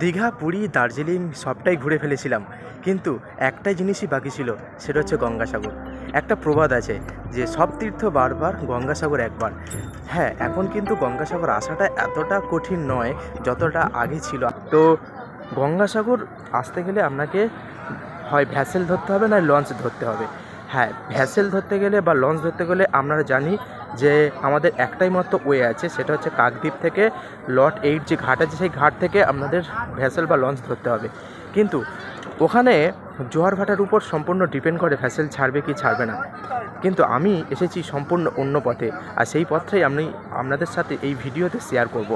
দীঘা, পুরী, দার্জিলিং সবটাই ঘুরে ফেলেছিলাম। কিন্তু একটাই জিনিসই বাকি ছিল, সেটা হচ্ছে গঙ্গাসাগর। একটা প্রবাদ আছে যে সব তীর্থ বারবার গঙ্গাসাগর একবার। হ্যাঁ এখন কিন্তু গঙ্গাসাগর আসাটা এতটা কঠিন নয়, যতটা আগে ছিল। তো গঙ্গাসাগর আসতে গেলে আপনাকে হয় ভ্যাসেল ধরতে হবে, না লঞ্চ ধরতে হবে। হ্যাঁ ভ্যাসেল ধরতে গেলে বা লঞ্চ ধরতে গেলে আমরা জানি যে আমাদের একটাই মাত্র ওয়ে আছে, সেটা হচ্ছে কাকদ্বীপ থেকে লট এইট যে ঘাট আছে, সেই ঘাট থেকে আপনাদের ভ্যাসেল বা লঞ্চ ধরতে হবে। কিন্তু ওখানে জোয়ার ভাটার উপর সম্পূর্ণ ডিপেন্ড করে ভ্যাসেল ছাড়বে কি ছাড়বে না। কিন্তু আমি এসেছি সম্পূর্ণ অন্য পথে, আর সেই পথটাই আমি আপনাদের সাথে এই ভিডিওতে শেয়ার করব।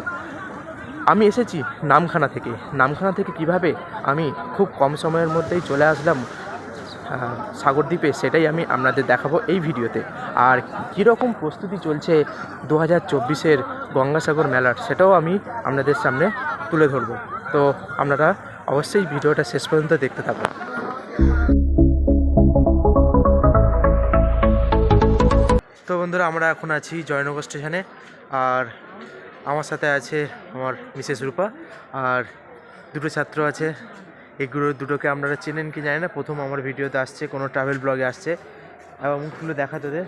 আমি এসেছি নামখানা থেকে। নামখানা থেকে কীভাবে আমি খুব কম সময়ের মধ্যেই চলে আসলাম সাগরদ্বীপে সেটাই আমি আপনাদের দেখাবো এই ভিডিওতে। আর কীরকম প্রস্তুতি চলছে দু হাজার চব্বিশের গঙ্গাসাগর মেলার, সেটাও আমি আপনাদের সামনে তুলে ধরবো। তো আপনারা অবশ্যই ভিডিওটা শেষ পর্যন্ত দেখতে থাকুন। তো বন্ধুরা, আমরা এখন আছি জয়নগর স্টেশনে, আর আমার সাথে আছে আমার মিসেস রূপা, আর দুটো ছাত্র আছে। এগুলো দুটোকে আপনারা চেনেন কি জানি না, প্রথম আমার ভিডিওতে আসছে, কোনো ট্রাভেল ব্লগে আসছে। এবং মুখগুলো দেখা তোদের।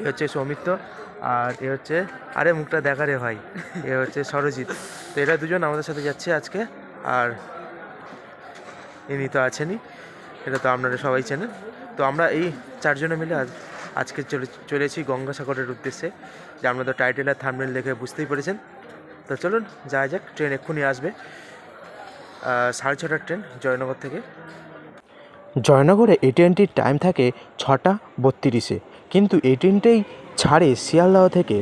এ হচ্ছে সৌমিত্র, আর এ হচ্ছে, আরে মুখটা দেখা রে ভাই, এ হচ্ছে সরজিৎ। তো এরা দুজন আমাদের সাথে যাচ্ছে আজকে, আর ইনি তো আছেনই, এটা তো আপনারা সবাই চেনেন। তো আমরা এই চারজনে মিলে আজ, আজকে চলে, চলেছি গঙ্গাসাগরের উদ্দেশ্যে, যে আপনারা তো টাইটেল আর থামনেল দেখে বুঝতেই পেরেছেন। তো চলুন, যাওয়া যাক ট্রেন এক্ষুনি আসবে। সাড়ে ছটার ট্রেন জয়নগর থেকে। জয়নগরে এই ট্রেনটির টাইম থাকে ছটা বত্রিশে, কিন্তু এই ট্রেনটাই ছাড়ে শিয়ালদহ থেকে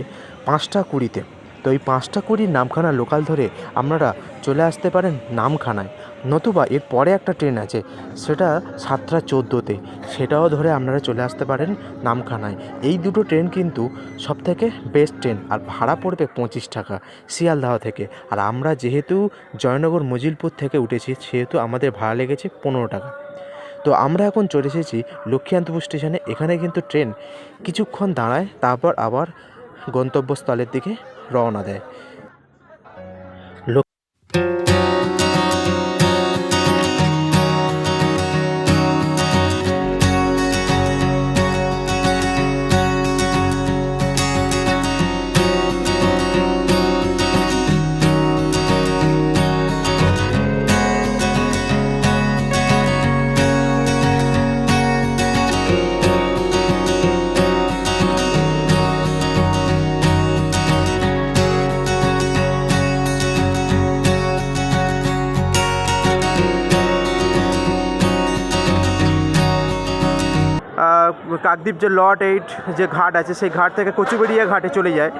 পাঁচটা কুড়িতে। তো এই পাঁচটা কুড়ির নামখানা লোকাল ধরে আপনারা চলে আসতে পারেন নামখানায়। নতুবা এর পরে একটা ট্রেন আছে, সেটা সাতটা চোদ্দোতে। সেটাও ধরে আপনারা চলে আসতে পারেন নামখানায়। এই দুটো ট্রেন কিন্তু সবথেকে বেস্ট ট্রেন, আর ভাড়া পড়বে পঁচিশ টাকা শিয়ালদাহ থেকে। আর আমরা যেহেতু জয়নগর মজিলপুর থেকে উঠেছি, সেহেতু আমাদের ভাড়া লেগেছে পনেরো টাকা। তো আমরা এখন চলে এসেছি লক্ষ্মীকান্তপুর স্টেশনে। এখানে কিন্তু ট্রেন কিছুক্ষণ দাঁড়ায়, তারপর আবার গন্তব্যস্থলের দিকে রওনা দেয়। কাকদ্বীপ যে লট এইট যে ঘাট আছে, সেই ঘাট থেকে কচুবেড়িয়া ঘাটে চলে যায়।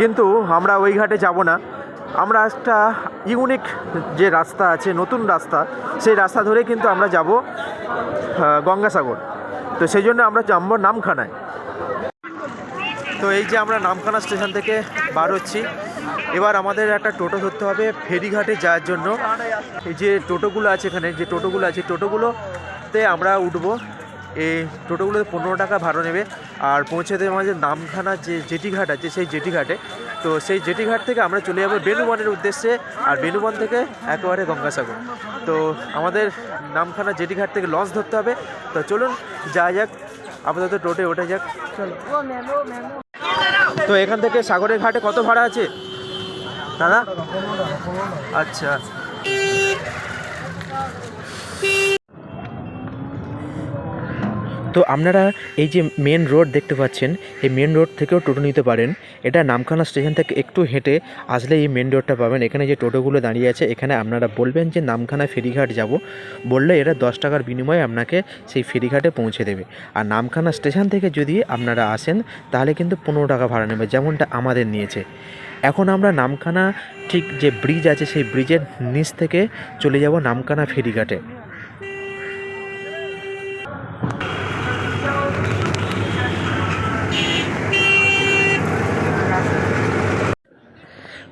কিন্তু আমরা ওই ঘাটে যাব না। আমরা একটা ইউনিক যে রাস্তা আছে, নতুন রাস্তা, সেই রাস্তা ধরে কিন্তু আমরা যাব গঙ্গাসাগর। তো সেই জন্য আমরা যাব নামখানায়। তো এই যে আমরা নামখানা স্টেশন থেকে বার হচ্ছি। এবার আমাদের একটা টোটো ধরতে হবে ফেরিঘাটে যাওয়ার জন্য। এই যে টোটোগুলো আছে এখানে, যে টোটোগুলো আছে, টোটোগুলোতে আমরা উঠবো। এই টোটোগুলোতে পনেরো টাকা ভাড়া নেবে আর পৌঁছে দেবে আমাদের নামখানা যে জেটি ঘাট আছে, সেই জেটি ঘাটে তো সেই জেটি ঘাট থেকে আমরা চলে যাব বেনুবনের উদ্দেশ্যে আর বেনুবন থেকে একেবারে গঙ্গাসাগর। তো আমাদের নামখানা জেটি ঘাট থেকে লঞ্চ ধরতে হবে। তো চলুন, যাওয়া যাক, আপাতত টোটে ওঠা যাক। তো এখান থেকে সাগরের ঘাটে কত ভাড়া আছে? দাদা? আচ্ছা। তো আপনারা এই যে মেন রোড দেখতে পাচ্ছেন, এই মেন রোড থেকেও টোটো নিতে পারেন। এটা নামখানা স্টেশন থেকে একটু হেঁটে আসলে এই মেন রোডটা পাবেন। এখানে যে টোটোগুলো দাঁড়িয়ে আছে, এখানে আপনারা বলবেন যে নামখানা ফেরিঘাট যাব। বললে এরা দশ টাকার বিনিময়ে আপনাকে সেই ফেরিঘাটে পৌঁছে দেবে। আর নামখানা স্টেশন থেকে যদি আপনারা আসেন, তাহলে কিন্তু পনেরো টাকা ভাড়া নেবে, যেমনটা আমাদের নিয়েছে। এখন আমরা নামখানা ঠিক যে ব্রিজ আছে, সেই ব্রিজের নিচ থেকে চলে যাব নামখানা ফেরিঘাটে।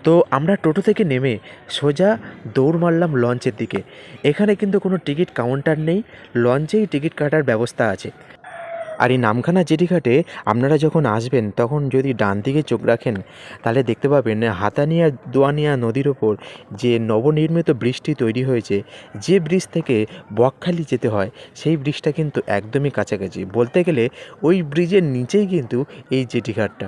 তো আমরা টোটো থেকে নেমে সোজা দৌড় মারলাম লঞ্চের দিকে। এখানে কিন্তু কোনো টিকিট কাউন্টার নেই, লঞ্চেই টিকিট কাটার ব্যবস্থা আছে। আর এই নামখানা জেটিঘাটে আপনারা যখন আসবেন, তখন যদি ডান দিকে চোখ রাখেন, তাহলে দেখতে পাবেন হাতানিয়া, দোয়ানিয়া নদীর ওপর যে নবনির্মিত ব্রিজটি তৈরি হয়েছে, যে ব্রিজ থেকে বকখালি যেতে হয়, সেই ব্রিজটা কিন্তু একদমই কাছাকাছি। বলতে গেলে ওই ব্রিজের নিচেই কিন্তু এই জেটিঘাটটা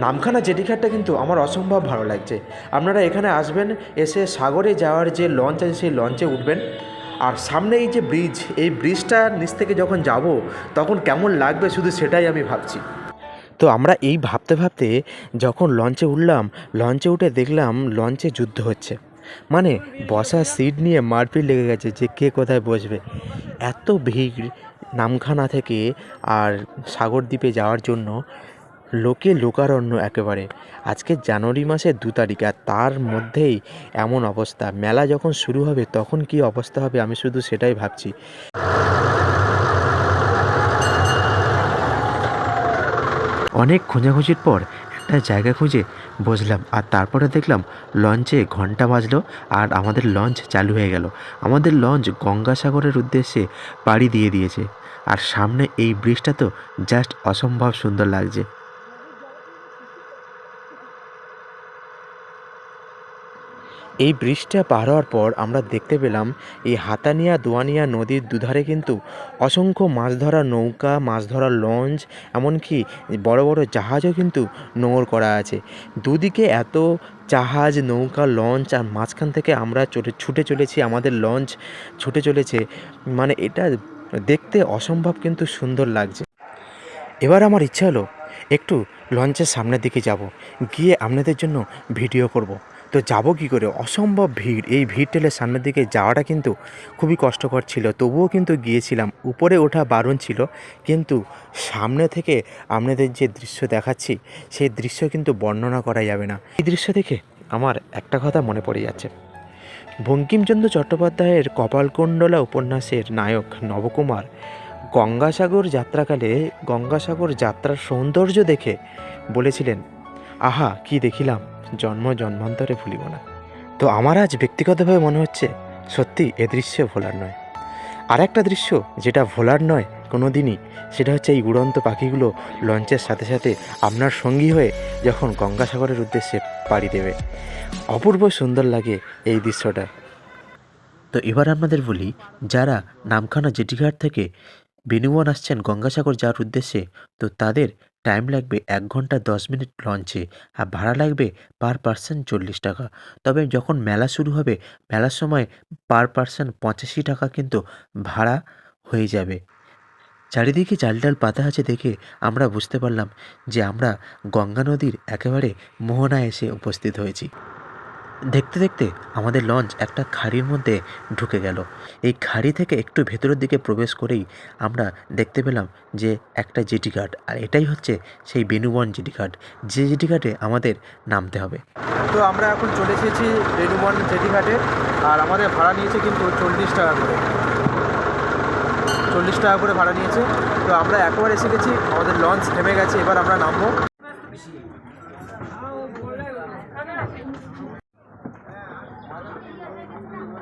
নামখানা জেটিঘাটটা কিন্তু আমার অসম্ভব ভালো লাগছে। আপনারা এখানে আসবেন, এসে সাগরে যাওয়ার যে লঞ্চ আছে সেই লঞ্চে উঠবেন। আর সামনে এই যে ব্রিজ এই ব্রিজটা নিচ থেকে যখন যাব, তখন কেমন লাগবে শুধু সেটাই আমি ভাবছি। তো আমরা এই ভাবতে ভাবতে যখন লঞ্চে উঠলাম, লঞ্চে উঠে দেখলাম লঞ্চে যুদ্ধ হচ্ছে। মানে বসার সিট নিয়ে মারপিট লেগে গেছে যে কে কোথায় বসবে। এত ভিড় নামখানা থেকে আর সাগরদ্বীপে যাওয়ার জন্য লোকে লোকারণ্য একেবারে। আজকে জানুয়ারি মাসের দু তারিখ আর তার মধ্যেই এমন অবস্থা। মেলা যখন শুরু হবে তখন কি অবস্থা হবে আমি শুধু সেটাই ভাবছি। অনেক খোঁজাখুঁজির পর একটা জায়গা খুঁজে বসলাম আর তারপরে দেখলাম লঞ্চে ঘণ্টা বাজলো আর আমাদের লঞ্চ চালু হয়ে গেল। আমাদের লঞ্চ গঙ্গাসাগরের উদ্দেশ্যে পাড়ি দিয়ে দিয়েছে। আর সামনে এই ব্রিজটা তো জাস্ট অসম্ভব সুন্দর লাগছে। এই ব্রিজটা পার হওয়ার পর আমরা দেখতে পেলাম এই হাতানিয়া দোয়ানিয়া নদীর দুধারে কিন্তু অসংখ্য মাছ ধরার নৌকা, মাছ ধরার লঞ্চ, এমনকি বড় বড় জাহাজও কিন্তু নোঙর করা আছে। দুদিকে এত জাহাজ, নৌকা, লঞ্চ আর মাঝখান থেকে আমরা চলে, ছুটে চলেছি, আমাদের লঞ্চ ছুটে চলেছে। মানে এটা দেখতে অসম্ভব কিন্তু সুন্দর লাগছে। এবার আমার ইচ্ছা হলো একটু লঞ্চের সামনের দিকে যাব, গিয়ে আপনাদের জন্য ভিডিও করব। তো যাব কী করে? অসম্ভব ভিড়। এই ভিড় ঠেলে সামনের দিকে যাওয়াটা কিন্তু খুবই কষ্টকর ছিল। তবুও কিন্তু গিয়েছিলাম। উপরে ওঠা বারণ ছিল। কিন্তু সামনে থেকে আপনাদের যে দৃশ্য দেখাচ্ছি, সেই দৃশ্য কিন্তু বর্ণনা করা যাবে না। এই দৃশ্য দেখে আমার একটা কথা মনে পড়ে যাচ্ছে। বঙ্কিমচন্দ্র চট্টোপাধ্যায়ের কপালকুণ্ডলা উপন্যাসের নায়ক নবকুমার গঙ্গাসাগর যাত্রাকালে গঙ্গাসাগর যাত্রার সৌন্দর্য দেখে বলেছিলেন, আহা, কি দেখিলাম! জন্ম জন্মান্তরে ভুলিব না। তো আমার আজ ব্যক্তিগতভাবে মনে হচ্ছে, সত্যি এ দৃশ্যে ভোলার নয়। আর একটা দৃশ্য যেটা ভোলার নয় কোনো দিনই সেটা হচ্ছে এই উড়ন্ত পাখিগুলো লঞ্চের সাথে সাথে আপনার সঙ্গী হয়ে যখন গঙ্গাসাগরের উদ্দেশ্যে পাড়ি দেবে। অপূর্ব সুন্দর লাগে এই দৃশ্যটা। তো এবার আপনাদের বলি, যারা নামখানা জেটিঘাট থেকে বেনুবন আসছেন গঙ্গাসাগর যাওয়ার উদ্দেশ্যে, তো তাদের টাইম লাগবে এক ঘণ্টা দশ মিনিট লঞ্চে আর ভাড়া লাগবে পার পার্সন চল্লিশ টাকা। তবে যখন মেলা শুরু হবে, মেলার সময় পার পার্সন পঁচাশি টাকা কিন্তু ভাড়া হয়ে যাবে। চারিদিকে জালডাল পাতা আছে দেখে আমরা বুঝতে পারলাম যে আমরা গঙ্গা নদীর একেবারে মোহনায় এসে উপস্থিত হয়েছি। দেখতে দেখতে আমাদের লঞ্চ একটা খাড়ির মধ্যে ঢুকে গেল। এই খাড়ি থেকে একটু ভেতরের দিকে প্রবেশ করেই আমরা দেখতে পেলাম যে একটা জেটি ঘাট আর এটাই হচ্ছে সেই বেনুবন জেটি ঘাট যে জেটি ঘাটে আমাদের নামতে হবে। তো আমরা এখন চলে এসেছি বেনুবন জেটি ঘাটে আর আমাদের ভাড়া নিয়েছে কিন্তু চল্লিশ টাকা করে। চল্লিশ টাকা করে ভাড়া নিয়েছে। তো আমরা একবার এসে গেছি, আমাদের লঞ্চ থেমে গেছে, এবার আমরা নামবো।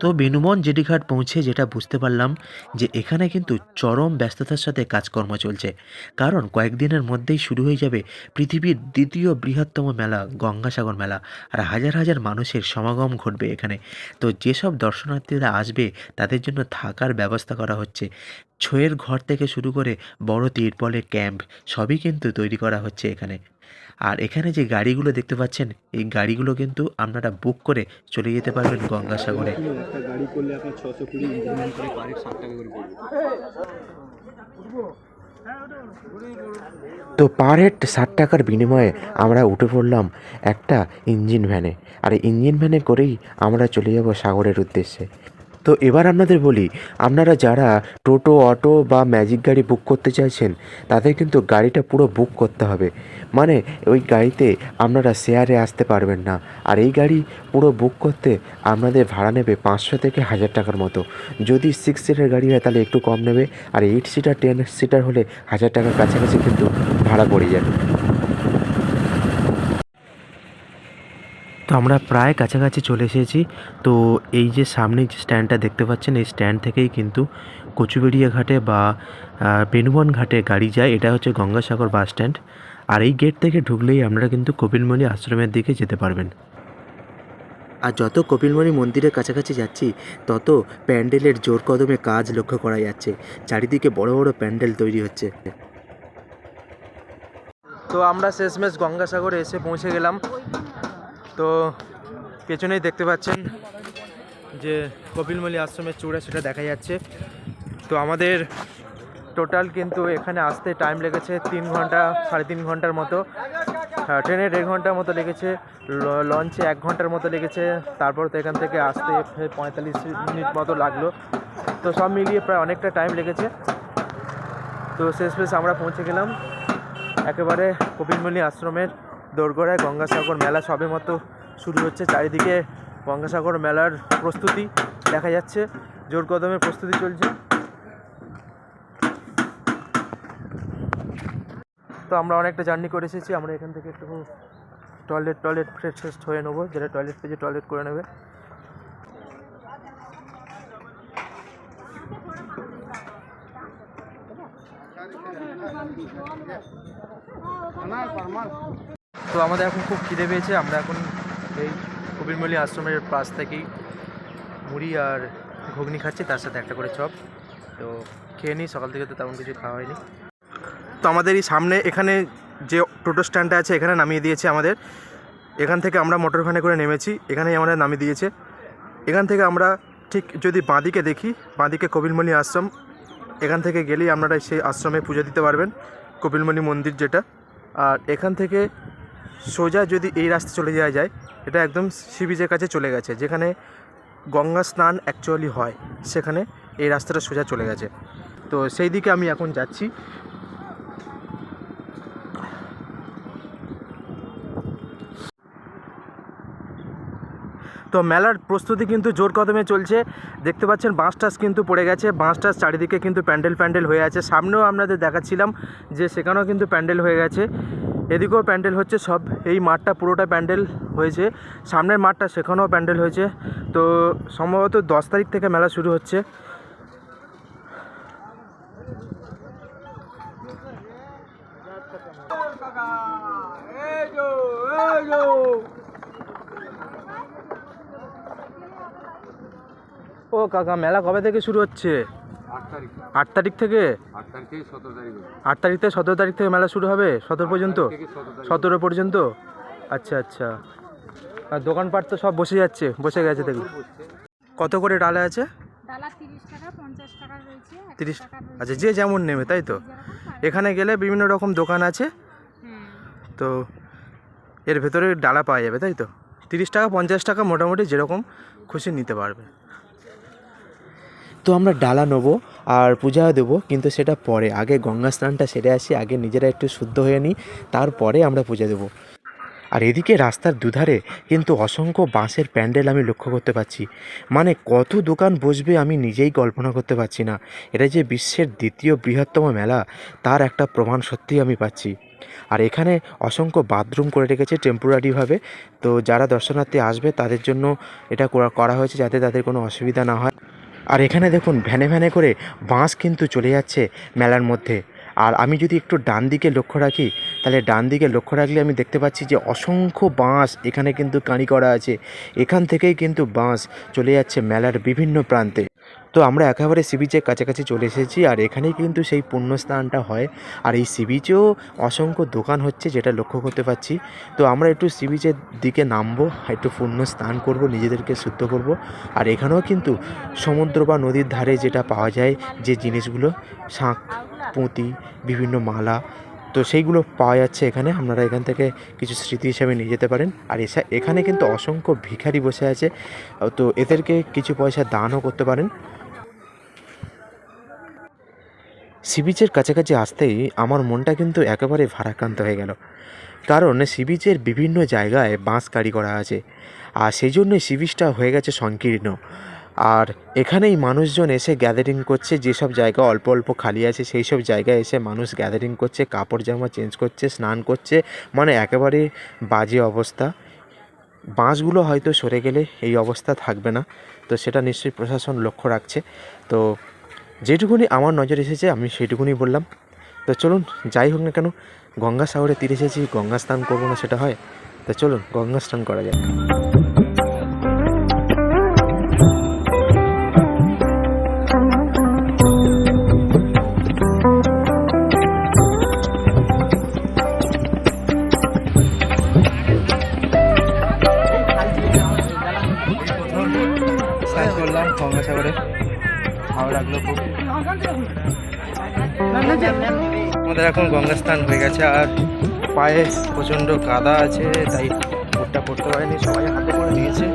তো বেনুবন জেটিঘাট পৌঁছে যেটা বুঝতে পারলাম যে এখানে কিন্তু চরম ব্যস্ততার সাথে কাজকর্ম চলছে। কারণ কয়েকদিনের মধ্যেই শুরু হয়ে যাবে পৃথিবীর দ্বিতীয় বৃহত্তম মেলা, গঙ্গাসাগর মেলা। আর হাজার হাজার মানুষের সমাগম ঘটবে এখানে। তো যেসব দর্শনার্থীরা আসবে, তাদের জন্য থাকার ব্যবস্থা করা হচ্ছে। ছয়ের ঘর থেকে শুরু করে বড় তিরপলের ক্যাম্প সবই কিন্তু তৈরি করা হচ্ছে এখানে। আর এখানে যে গাড়িগুলো দেখতে পাচ্ছেন, এই গাড়িগুলো কিন্তু আপনারা বুক করে চলে যেতে পারবেন গঙ্গাসাগরে। তো পার হেড ষাট টাকার বিনিময়ে আমরা উঠে পড়লাম একটা ইঞ্জিন ভ্যানে। আর ইঞ্জিন ভ্যানে করেই আমরা চলে যাব সাগরের উদ্দেশ্যে। তো এবার আপনাদের বলি, আপনারা যারা টোটো, অটো বা ম্যাজিক গাড়ি বুক করতে চাইছেন, তাদের কিন্তু গাড়িটা পুরো বুক করতে হবে। মানে ওই গাড়িতে আপনারা শেয়ারে আসতে পারবেন না। আর এই গাড়ি পুরো বুক করতে আপনাদের ভাড়া নেবে পাঁচশো থেকে হাজার টাকার মতো। যদি সিক্স সিটার গাড়ি হয় তাহলে একটু কম নেবে, আর এইট সিটার টেন সিটার হলে হাজার টাকার কাছাকাছি কিন্তু ভাড়া পড়ে যাবে তো আমরা প্রায় কাছাকাছি চলে এসেছি। তো এই যে সামনে যে স্ট্যান্ডটা দেখতে পাচ্ছেন এই স্ট্যান্ড থেকেই কিন্তু কচুবেড়িয়া ঘাটে বা বেনুবন ঘাটে গাড়ি যায়। এটা হচ্ছে গঙ্গাসাগর বাস স্ট্যান্ড আর এই গেট থেকে ঢুকলেই আপনারা কিন্তু কপিলমণি আশ্রমের দিকে যেতে পারবেন। আর যত কপিলমণি মন্দিরের কাছাকাছি যাচ্ছি তত প্যান্ডেলের জোর কদমে কাজ লক্ষ্য করা যাচ্ছে। চারিদিকে বড় বড় প্যান্ডেল তৈরি হচ্ছে। তো আমরা শেষমেশ গঙ্গাসাগরে এসে পৌঁছে গেলাম। তো পেছনেই দেখতে পাচ্ছেন যে কপিলমলি আশ্রমের চূড়া সেটা দেখা যাচ্ছে। তো আমাদের টোটাল কিন্তু এখানে আসতে টাইম লেগেছে তিন ঘণ্টা সাড়ে তিন ঘণ্টার মতো। হ্যাঁ, ট্রেনে দেড় ঘণ্টার মতো লেগেছে লঞ্চে এক ঘণ্টার মতো লেগেছে। তারপর তো এখান থেকে আসতে পঁয়তাল্লিশ মিনিট মতো লাগল। তো সব মিলিয়ে প্রায় অনেকটা টাইম লেগেছে। তো শেষমেশ আমরা পৌঁছে গেলাম। একেবারে কপিলমুনি আশ্রমের দোরগোড়ায় গঙ্গাসাগর মেলা সবে মতো শুরু হচ্ছে। চারিদিকে গঙ্গাসাগর মেলার প্রস্তুতি দেখা যাচ্ছে। জোর কদমে প্রস্তুতি চলছে। তো আমরা অনেকটা জার্নি করে এসেছি। আমরা এখান থেকে একটু টয়লেট টয়লেট ফ্রেশ ফ্রেশ হয়ে নেব। যেটা টয়লেট পেজে টয়লেট করে নেবে। তো আমাদের এখন খুব খিদে পেয়েছে। আমরা এখন এই কবিরমলি আশ্রমের পাশ থেকেই মুড়ি আর ঘুগনি খাচ্ছি, তার সাথে একটা করে চপ। তো খেয়ে নিই, সকাল থেকে তো তেমন কিছু খাওয়া হয়নি। তো আমাদের এই সামনে এখানে যে টোটো স্ট্যান্ডটা আছে, এখানে নামিয়ে দিয়েছে আমাদের। এখান থেকে আমরা মোটর ভ্যানে করে নেমেছি, এখানেই আমাদের নামিয়ে দিয়েছে। এখান থেকে আমরা ঠিক যদি বাঁদিকে দেখি, বাঁদিকে কপিলমণি আশ্রম। এখান থেকে গেলেই আপনারা সেই আশ্রমে পুজো দিতে পারবেন কপিলমণি মন্দির যেটা। আর এখান থেকে সোজা যদি এই রাস্তা চলে যাওয়া যায়, এটা একদম সি বিচের কাছে চলে গেছে, যেখানে গঙ্গা স্নান অ্যাকচুয়ালি হয়, সেখানে এই রাস্তাটা সোজা চলে গেছে। তো সেই দিকে আমি এখন যাচ্ছি। তো মেলার প্রস্তুতি কিন্তু জোর কদমে চলছে। দেখতে পাচ্ছেন, বাঁশ টাস কিন্তু পড়ে গেছে, বাঁশ টাস চারিদিকে কিন্তু প্যান্ডেল প্যান্ডেল হয়ে আছে। সামনেও আপনাদের দেখাচ্ছিলাম যে সেখানেও কিন্তু প্যান্ডেল হয়ে গেছে। এদিকেও প্যান্ডেল হচ্ছে সব। এই মাঠটা পুরোটা প্যান্ডেল হয়েছে। সামনের মাঠটা সেখানেও প্যান্ডেল হয়েছে। তো সম্ভবত দশ তারিখ থেকে মেলা শুরু হচ্ছে। ও কাকা, মেলা কবে থেকে শুরু হচ্ছে? আট তারিখ। থেকে? আট তারিখ থেকে সতেরো তারিখ থেকে সতেরো তারিখ থেকে মেলা শুরু হবে? সতেরো পর্যন্ত? সতেরো পর্যন্ত? আচ্ছা আচ্ছা। আর দোকানপাট তো সব বসে যাচ্ছে বসে গেছে দেখুন। কত করে ডালা আছে? তিরিশ। আচ্ছা যে যেমন নেবে তাই তো? এখানে গেলে বিভিন্ন রকম দোকান আছে। তো এর ভেতরে ডালা পাওয়া যাবে তাই তো? তিরিশ টাকা পঞ্চাশ টাকা মোটামুটি যেরকম খুশি নিতে পারবে। তো আমরা ডালা নেব আর পূজাও দেবো, কিন্তু সেটা পরে। আগে গঙ্গা স্নানটা সেরে আসি, আগে নিজেরা একটু শুদ্ধ হয়ে নিই, তারপরে আমরা পূজা দেবো। আর এদিকে রাস্তার দুধারে কিন্তু অসংখ্য বাঁশের প্যান্ডেল আমি লক্ষ্য করতে পারছি মানে কত দোকান বসবে আমি নিজেই কল্পনা করতে পারছি না। এটা যে বিশ্বের দ্বিতীয় বৃহত্তম মেলা, তার একটা প্রমাণ সত্যিই আমি পাচ্ছি। আর এখানে অসংখ্য বাথরুম করে রেখেছে টেম্পোরারিভাবে। তো যারা দর্শনার্থী আসবে, তাদের জন্য এটা করা করা হয়েছে যাতে তাদের কোনো অসুবিধা না হয়। আর এখানে দেখুন, ভ্যানে ভ্যানে করে বাঁশ কিন্তু চলে যাচ্ছে মেলার মধ্যে। আর আমি যদি একটু ডান দিকে লক্ষ্য রাখি, তাহলে ডান দিকে লক্ষ্য রাখলে আমি দেখতে পাচ্ছি যে অসংখ্য বাঁশ এখানে কিন্তু কাঁড়ি করা আছে। এখান থেকেই কিন্তু বাঁশ চলে যাচ্ছে মেলার বিভিন্ন প্রান্তে। তো আমরা একেবারে সি বিচের কাছাকাছি চলে এসেছি আর এখানেই কিন্তু সেই পুণ্যস্থানটা হয়। আর এই সি বিচেও অসংখ্য দোকান হচ্ছে যেটা লক্ষ্য করতে পারছি। তো আমরা একটু সি বিচের দিকে নামবো, একটু পুণ্য স্নান করব, নিজেদেরকে শুদ্ধ করব। আর এখানেও কিন্তু সমুদ্র বা নদীর ধারে যেটা পাওয়া যায় যে জিনিসগুলো, শাঁখ, পুঁতি, বিভিন্ন মালা, তো সেইগুলো পাওয়া যাচ্ছে এখানে। আপনারা এখান থেকে কিছু স্মৃতি হিসাবে নিয়ে যেতে পারেন। আর এসা, এখানে কিন্তু অসংখ্য ভিখারি বসে আছে। তো এদেরকে কিছু পয়সা দানও করতে পারেন। সি বিচের কাছাকাছি আসতেই আমার মনটা কিন্তু একেবারে ভারাক্রান্ত হয়ে গেল। কারণ সি বিচের বিভিন্ন জায়গায় বাঁশ গাড়ি করা আছে, আর সেই জন্যই সি বিচটা হয়ে গেছে সংকীর্ণ। আর এখানেই মানুষজন এসে গ্যাদারিং করছে, যেসব জায়গা অল্প অল্প খালি আছে সেই সব জায়গায় এসে মানুষ গ্যাদারিং করছে, কাপড় জামা চেঞ্জ করছে, স্নান করছে মানে একেবারে বাজে অবস্থা। বাঁশগুলো হয়তো সরে গেলে এই অবস্থা থাকবে না, তো সেটা নিশ্চয়ই প্রশাসন লক্ষ্য রাখছে। তো যেটুকুনি আমার নজর এসেছে, আমি সেইটুকুনি বললাম। তো চলুন, যাই হোক না কেন গঙ্গাসাগরে তীরে এসেছি, গঙ্গা স্নান করব না সেটা হয়। তো চলুন, গঙ্গা স্নান করা করলাম গঙ্গাসাগরে ভালো লাগল আমাদের এখন গঙ্গা স্নান হয়ে গেছে, আর পায়ে প্রচণ্ড কাদা আছে, তাই বুটটা পড়তে পারেনি, সবাই হাতে করে নিয়েছে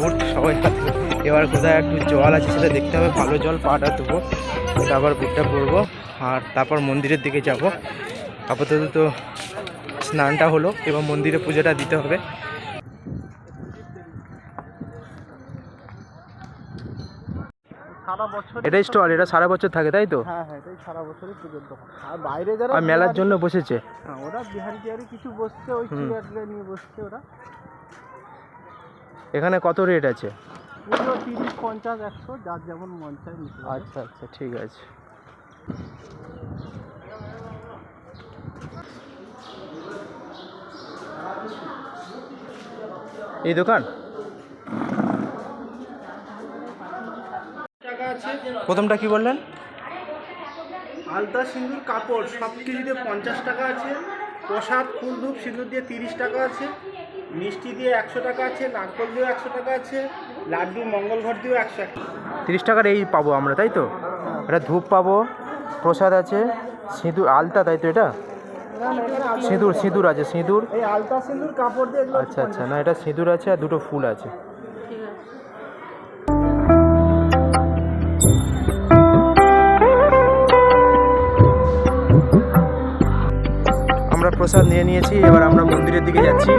বুট সবাই হাতে এবার কোথায় একটু জল আছে সেটা দেখতে হবে, ভালো জল পাটা দেবো ওটা আবার বুটটা পরবো আর তারপর মন্দিরের দিকে যাব। আপাতত তো স্নানটা হলো এবার মন্দিরে পুজোটা দিতে হবে। বছর এটাই স্টল এটা সারা বছর থাকে তাই তো? হ্যাঁ হ্যাঁ এটাই সারা বছরই পুজোর দোকান। আর বাইরে যারা আর মেলার জন্য বসেছে। হ্যাঁ, ওরা বিহারি টিহারি কিছু বসছে ওই নিয়ে বসছে ওরা। এখানে কত রেট আছে? পুজো তিরিশ পঞ্চাশ একশো যার যেমন মন চায় আচ্ছা আচ্ছা ঠিক আছে। এই দোকান? প্রথমটা কি বললেন? আলতা সিঁদুর কাপড় সব কিছুতে পঞ্চাশ টাকা আছে। প্রসাদ ফুল ধূপ সিঁদুর দিয়ে তিরিশ টাকা আছে। মিষ্টি দিয়ে একশো টাকা আছে নারকল দিয়েও একশো টাকা আছে লাড্ডু মঙ্গল ঘর দিয়েও একশো টাকা তিরিশ টাকার এই পাবো আমরা তাই তো? এটা ধূপ পাবো প্রসাদ আছে সিঁদুর আলতা তাই তো এটা? সিঁদুর সিঁদুর আছে সিঁদুর। এই আলতা সিঁদুর কাপড় দিয়ে এগুলো আচ্ছা আচ্ছা না এটা সিঁদুর আছে আর দুটো ফুল আছে। প্রসাদ নিয়ে নিয়েছি এবার আমরা মন্দিরের দিকে যাচ্ছি।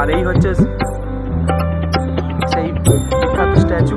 আর এই হচ্ছে সেই বিখ্যাত স্ট্যাচু।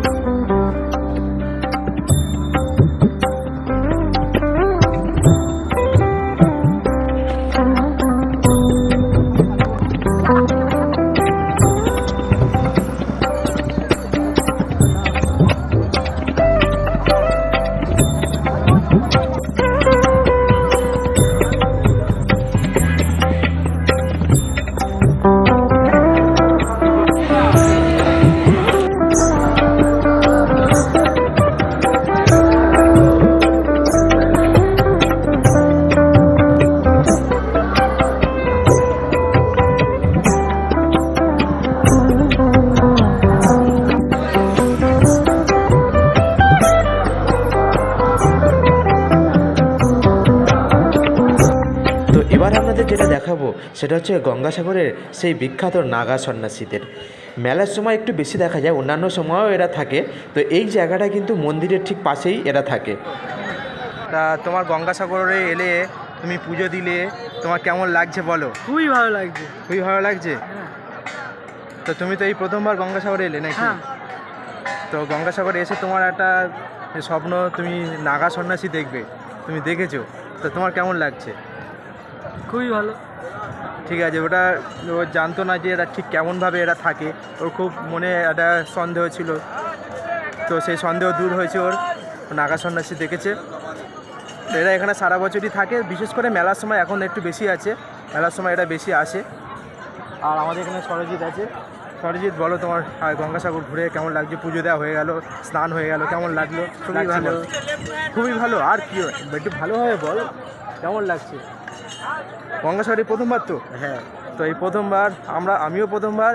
আপনাদের যেটা দেখাবো সেটা হচ্ছে গঙ্গাসাগরের সেই বিখ্যাত নাগা সন্ন্যাসীদের। মেলার সময় একটু বেশি দেখা যায় অন্যান্য সময়ও এরা থাকে। তো এই জায়গাটা কিন্তু মন্দিরের ঠিক পাশেই এরা থাকে। তা তোমার গঙ্গাসাগরে এলে তুমি পুজো দিলে তোমার কেমন লাগছে বলো? খুবই ভালো লাগছে। খুবই ভালো লাগছে? তো তুমি তো এই প্রথমবার গঙ্গাসাগরে এলে নাকি? হ্যাঁ। তো গঙ্গাসাগরে এসে তোমার একটা স্বপ্ন তুমি নাগা সন্ন্যাসী দেখবে তুমি দেখেছ। তো তোমার কেমন লাগছে? খুবই ভালো। ঠিক আছে ওটা ও জানতো না যে এরা ঠিক কেমনভাবে এরা থাকে। ওর খুব মনে একটা সন্দেহ ছিল। তো সেই সন্দেহ দূর হয়েছে ওর। নাগা সন্ন্যাসী দেখেছে। এরা এখানে সারা বছরই থাকে। বিশেষ করে মেলার সময় এখন একটু বেশি আছে। মেলার সময় এটা বেশি আসে। আর আমাদের এখানে সরজিৎ আছে। সরজিৎ বলো তোমার গঙ্গাসাগর ঘুরে কেমন লাগছে? পুজো দেওয়া হয়ে গেল স্নান হয়ে গেল কেমন লাগল? খুবই ভালো। খুবই ভালো। আর কি একটু ভালোভাবে বল। কেমন লাগছে? গঙ্গাসাগরে প্রথমবার তো? হ্যাঁ। তো এই প্রথমবার আমরা আমিও প্রথমবার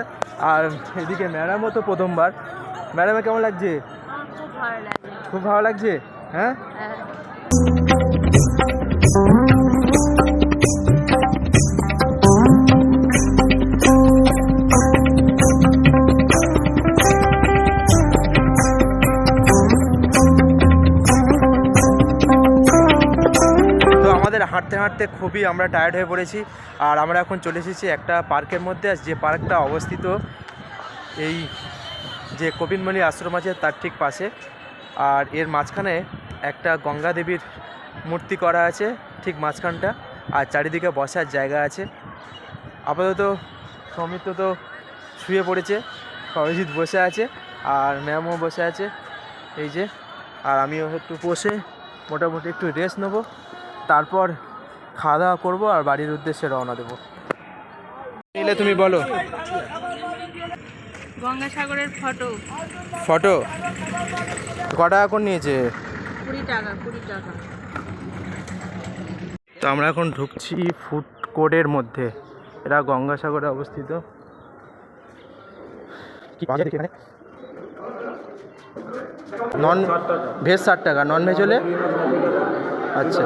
আর এদিকে ম্যাডামও তো প্রথমবার। ম্যাডামে কেমন লাগছে? খুব ভালো লাগে খুব ভালো লাগছে? হ্যাঁ? হ্যাঁ হাঁটতে হাঁটতে খুবই আমরা টায়ার্ড হয়ে পড়েছি। আর আমরা এখন চলে এসেছি একটা পার্কের মধ্যে। যে পার্কটা অবস্থিত, এই যে কপিনমণি আশ্রম আছে তার ঠিক পাশে। আর এর মাঝখানে একটা গঙ্গা দেবীর মূর্তি করা আছে, ঠিক মাঝখানটা। আর চারিদিকে বসার জায়গা আছে। আপাতত সৌমিত্র তো শুয়ে পড়েছে অভিজিৎ বসে আছে, আর ম্যামও বসে আছে, এই যে। আর আমিও একটু বসে মোটামুটি একটু রেস্ট নেব। তারপর খাওয়া দাওয়া করব আর বাড়ির উদ্দেশ্যে রওনা দেবো। নিলে তুমি বলো। গঙ্গাসাগরের ফটো। ফটো? কটা এখন নিয়েছে? কুড়ি টাকা কুড়ি টাকা। তো আমরা এখন ঢুকছি ফুড কোর্টের মধ্যে। এটা গঙ্গাসাগরে অবস্থিত। কি নন ভেজ ষাট টাকা নন ভেজ হলে? আচ্ছা।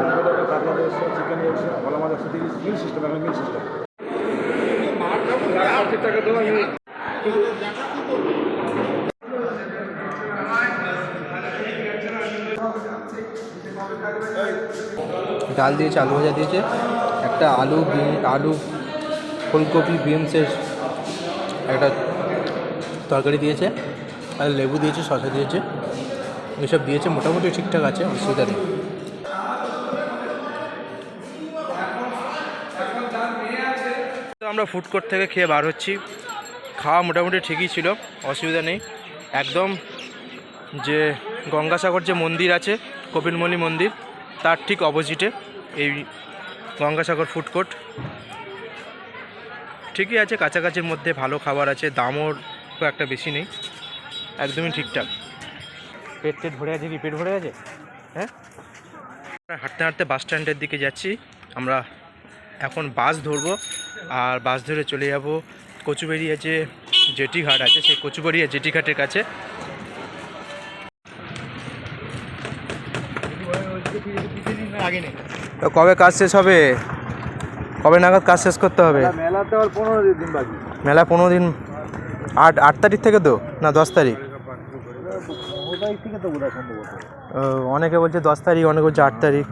ডাল দিয়েছে, আলু ভাজা দিয়েছে, একটা আলু আলু ফুলকপি বিনসের একটা তরকারি দিয়েছে, আর লেবু দিয়েছে, শসা দিয়েছে, এসব দিয়েছে, মোটামুটি ঠিকঠাক আছে, অসুবিধা নেই। তো আমরা ফুড কোর্ট থেকে খেয়ে বার হচ্ছি। খাওয়া মোটামুটি ঠিকই ছিল, অসুবিধা নেই। একদম যে গঙ্গাসাগর যে মন্দির আছে, কপিলমণি মন্দির, তার ঠিক অপোজিটে এই গঙ্গাসাগর ফুড কোর্ট ঠিকই আছে, কাছাকাছির মধ্যে ভালো খাবার আছে, দামও খুব একটা বেশি নেই, একদমই ঠিকঠাক। পেট টেট ভরে আছে কি? পেট ভরে আছে হ্যাঁ? হাঁটতে হাঁটতে বাস স্ট্যান্ডের দিকে যাচ্ছি, আমরা এখন বাস ধরবো আর বাস ধরে চলে যাব কচুবেড়িয়া যে জেটি ঘাট আছে সেই কচুবেড়িয়া জেটি ঘাটের কাছে। তো কবে কাজ শেষ হবে? কবে নাগাদ কাজ শেষ করতে হবে? মেলা তো আর পনেরো দিন বাকি। মেলা পনেরো দিন আট আট তারিখ থেকে তো না দশ তারিখ? অনেকে বলছে দশ তারিখ অনেকে বলছে আট তারিখ।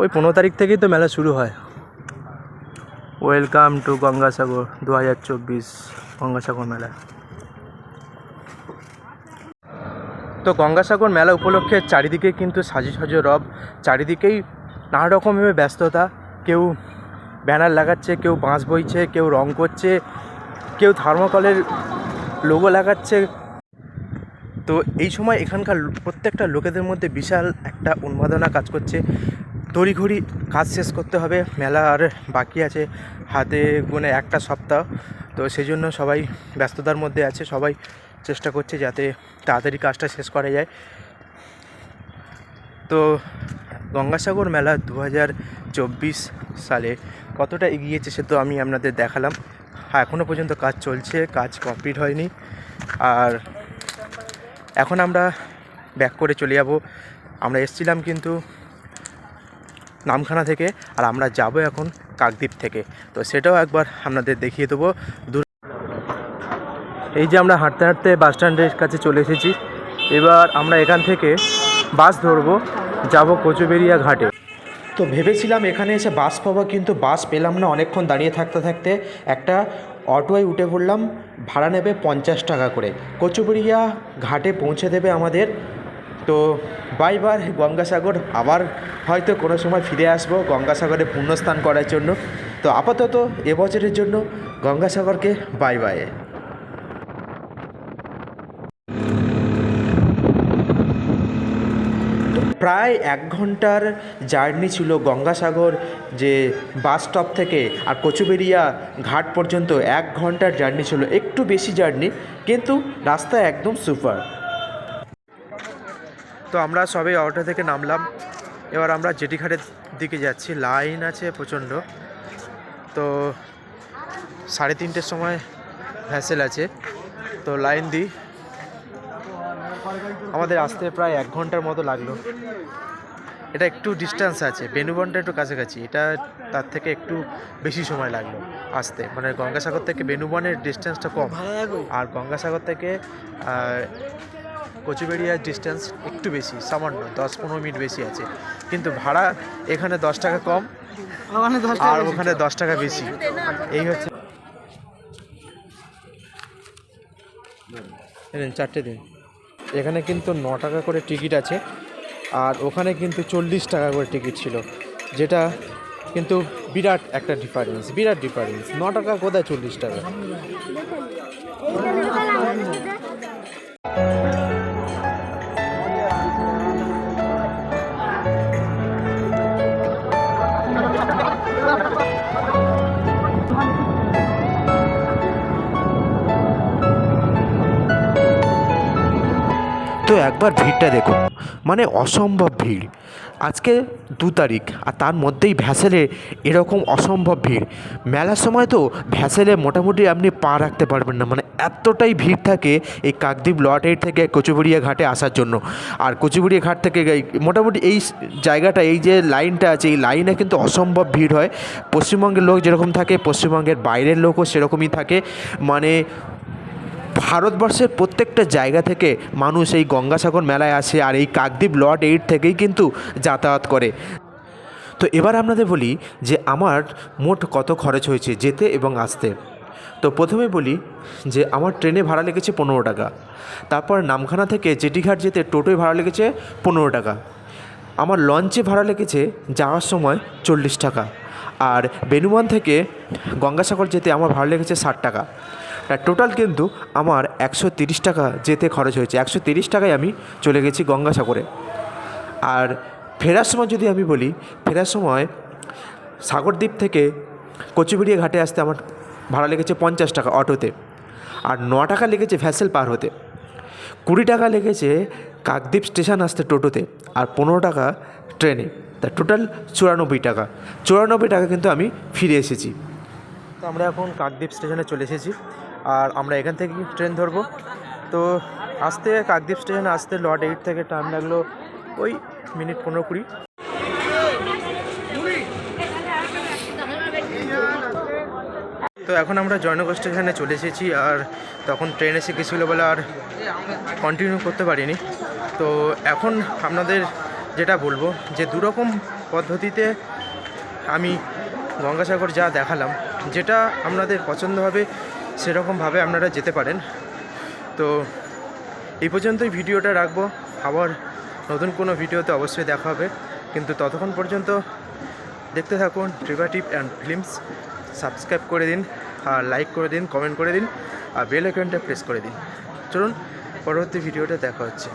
ওই পনেরো তারিখ থেকেই তো মেলা শুরু হয়। ওয়েলকাম টু গঙ্গাসাগর দু হাজার চব্বিশ গঙ্গাসাগর মেলা। তো গঙ্গাসাগর মেলা উপলক্ষে চারিদিকে কিন্তু সাজি সাজো রব, চারিদিকেই নানা রকমভাবে ব্যস্ততা। কেউ ব্যানার লাগাচ্ছে, কেউ বাঁশ বইছে, কেউ রং করছে, কেউ থার্মোকলের লোগো লাগাচ্ছে। তো এই সময় এখানকার প্রত্যেকটা লোকেদের মধ্যে বিশাল একটা উন্মাদনা কাজ করছে। তড়িঘড়ি কাজ শেষ করতে হবে, মেলা আর বাকি আছে, হাতে গুনে একটা সপ্তাহ। তো সেই জন্য সবাই ব্যস্ততার মধ্যে আছে, সবাই চেষ্টা করছে যাতে তাড়াতাড়ি কাজটা শেষ করা যায়। তো গঙ্গাসাগর মেলা দু হাজার চব্বিশ সালে কতটা এগিয়েছে সে তো আমি আপনাদের দেখালাম। এখনও পর্যন্ত কাজ চলছে, কাজ কমপ্লিট হয়নি। আর এখন আমরা ব্যাক করে চলে যাব। আমরা এসছিলাম কিন্তু নামখানা থেকে আর আমরা যাব এখন কাকদ্বীপ থেকে। তো সেটাও একবার আপনাদের দেখিয়ে দেবো। এই যে আমরা হাঁটতে হাঁটতে বাস স্ট্যান্ডের কাছে চলে এসেছি। এবার আমরা এখান থেকে বাস ধরবো। যাব কচুবেরিয়া ঘাটে। তো ভেবেছিলাম এখানে এসে বাস পাবো, কিন্তু বাস পেলাম না। অনেকক্ষণ দাঁড়িয়ে থাকতে থাকতে একটা অটোয় উঠে পড়লাম। ভাড়া নেবে পঞ্চাশ টাকা করে। কচুবেরিয়া ঘাটে পৌঁছে দেবে আমাদের তো বাই বার গঙ্গাসাগর, আবার হয়তো কোনো সময় ফিরে আসব গঙ্গাসাগরে পুণ্যস্থান করার জন্য। তো আপাতত এবছরের জন্য গঙ্গাসাগরকে বাই বাই প্রায় এক ঘণ্টার জার্নি ছিল গঙ্গাসাগর, যে বাস স্টপ থেকে আর কচুবেরিয়া ঘাট পর্যন্ত এক ঘণ্টার জার্নি ছিল, একটু বেশি জার্নি, কিন্তু রাস্তা একদম সুপার তো আমরা সবে অটো থেকে নামলাম। এবার আমরা জেটি ঘাটের দিকে যাচ্ছি। লাইন আছে প্রচণ্ড। তো সাড়ে তিনটের সময় ভ্যাসেল আছে। তো লাইন দিই। আমাদের আসতে প্রায় এক ঘণ্টার মতো লাগল। এটা একটু ডিস্টেন্স আছে। বেনুবনটা একটু কাছাকাছি। এটা তার থেকে একটু বেশি সময় লাগল আসতে। মানে গঙ্গাসাগর থেকে বেনুবনের ডিস্টেন্সটা কম। আর গঙ্গাসাগর থেকে কচুবেড়িয়ার ডিস্টেন্স একটু বেশি সামান্য দশ পনেরো মিনিট বেশি আছে। কিন্তু ভাড়া এখানে দশ টাকা কম আর ওখানে দশ টাকা বেশি। এই হচ্ছে চারটে দিন। এখানে কিন্তু ন টাকা করে টিকিট আছে আর ওখানে কিন্তু চল্লিশ টাকা করে টিকিট ছিল যেটা কিন্তু বিরাট একটা ডিফারেন্স বিরাট ডিফারেন্স ন টাকা কোথায় চল্লিশ টাকা? একবার ভিড়টা দেখুন। মানে অসম্ভব ভিড়। আজকে দু তারিখ, আর তার মধ্যেই ভ্যাসেলে এরকম অসম্ভব ভিড়। মেলার সময় তো ভ্যাসেলে মোটামুটি আপনি পা রাখতে পারবেন না। মানে এতটাই ভিড় থাকে এই কাকদ্বীপ লট এইট থেকে কচুবুড়িয়া ঘাটে আসার জন্য। আর কচুবুড়িয়া ঘাট থেকে মোটামুটি এই জায়গাটা, এই যে লাইনটা আছে, এই লাইনে কিন্তু অসম্ভব ভিড় হয়। পশ্চিমবঙ্গের লোক যেরকম থাকে, পশ্চিমবঙ্গের বাইরের লোকও সেরকমই থাকে। মানে ভারতবর্ষের প্রত্যেকটা জায়গা থেকে মানুষ এই গঙ্গাসাগর মেলায় আসে আর এই কাকদ্বীপ লট এইট থেকেই কিন্তু যাতায়াত করে। তো এবার আপনাদের বলি যে আমার মোট কত খরচ হয়েছে যেতে এবং আসতে। তো প্রথমে বলি যে আমার ট্রেনে ভাড়া লেগেছে পনেরো টাকা। তারপর নামখানা থেকে জেটিঘাট যেতে টোটোয় ভাড়া লেগেছে পনেরো টাকা। আমার লঞ্চে ভাড়া লেগেছে যাওয়ার সময় চল্লিশ টাকা। আর বেনুমান থেকে গঙ্গাসাগর যেতে আমার ভাড়া লেগেছে ষাট টাকা। টোটাল কিন্তু আমার একশো তিরিশ টাকা যেতে খরচ হয়েছে। একশো তিরিশ টাকায় আমি চলে গেছি গঙ্গাসাগরে। আর ফেরার সময় যদি আমি বলি, ফেরার সময় সাগরদ্বীপ থেকে কচুবেড়িয়া ঘাটে আসতে আমার ভাড়া লেগেছে পঞ্চাশ টাকা অটোতে। আর ন টাকা লেগেছে ভ্যাসেল পার হতে। কুড়ি টাকা লেগেছে কাকদ্বীপ স্টেশন আসতে টোটোতে। আর পনেরো টাকা ট্রেনে। তা টোটাল চুরানব্বই টাকা। চুরানব্বই টাকা কিন্তু আমি ফিরে এসেছি। তো আমরা এখন কাকদ্বীপ স্টেশনে চলে এসেছি। আর আমরা এখান থেকে ট্রেন ধরবো। তো আসতে, কাকদ্বীপ স্টেশনে আসতে লট এইট থেকে টাইম লাগল ওই মিনিট পনেরো কুড়ি। তো এখন আমরা জয়নগর স্টেশনে চলে এসেছি আর তখন ট্রেন এসে গেছিল বলে আর কন্টিনিউ করতে পারিনি। তো এখন আপনাদের যেটা বলব যে দুরকম পদ্ধতিতে আমি গঙ্গাসাগর যা দেখালাম, যেটা আপনাদের পছন্দ হবে সেরকমভাবে আপনারা যেতে পারেন। তো এই পর্যন্তই ভিডিওটা রাখব। আবার নতুন কোনো ভিডিওতে অবশ্যই দেখা হবে। কিন্তু ততক্ষণ পর্যন্ত দেখতে থাকুন ট্রিভাটিভ অ্যান্ড ফিল্মস সাবস্ক্রাইব করে দিন আর লাইক করে দিন কমেন্ট করে দিন আর বেল আইকনটা প্রেস করে দিন। চলুন, পরবর্তী ভিডিওটা দেখা হচ্ছে।